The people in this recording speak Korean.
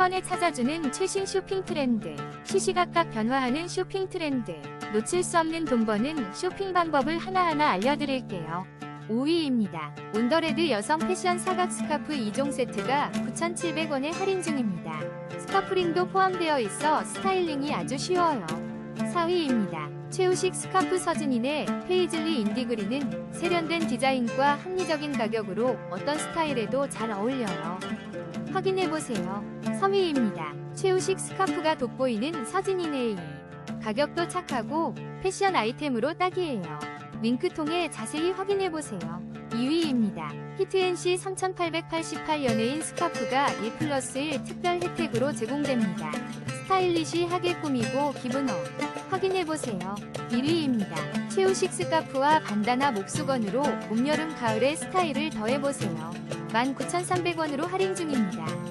번에 찾아주는 최신 쇼핑 트렌드. 시시각각 변화하는 쇼핑 트렌드. 놓칠 수 없는 돈 버는 쇼핑 방법을 하나하나 알려드릴게요. 5위입니다. 온더레드 여성 패션 사각 스카프 2종 세트가 9,700원에 할인 중입니다. 스카프링도 포함되어 있어 스타일링이 아주 쉬워요. 4위입니다. 최우식 스카프 서진인의 페이즐리 인디그리는 세련된 디자인과 합리적인 가격으로 어떤 스타일에도 잘 어울려요. 확인해보세요. 3위입니다. 최우식 스카프가 돋보이는 서진이네이. 가격도 착하고 패션 아이템으로 딱이에요. 링크 통해 자세히 확인해보세요. 2위입니다. 히트NC 3888 연예인 스카프가 1 플러스 1 특별 혜택으로 제공됩니다. 스타일리시하게 꾸미고 기분 업. 확인해보세요. 1위입니다. 최우식 스카프와 반다나 목수건으로 봄, 여름, 가을의 스타일을 더해보세요. 19,300원으로 할인 중입니다.